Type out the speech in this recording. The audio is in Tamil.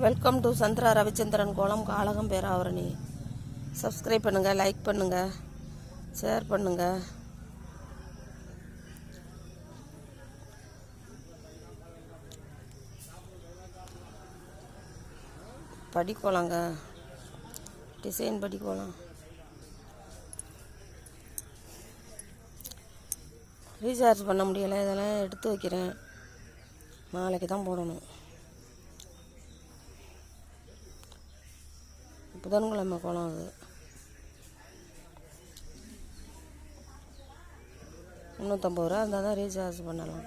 வெல்கம் டு சந்திரா ரவிச்சந்திரன் கோலம் காலகம் பேராவரணி. சப்ஸ்கிரைப் பண்ணுங்கள் லைக் பண்ணுங்கள் ஷேர் பண்ணுங்கள் படிக்கோலாங்க. டிசைன் படிக்கோலாம். ரீசார்ஜ் பண்ண முடியலை இதெல்லாம் எடுத்து வைக்கிறேன். நாளைக்கு தான் போடணும். புதன்கிழமை குளம் அது. முந்நூற்றம்பது ரூபா இருந்தால் தான் ரீசார்ஜ் பண்ணலாம்.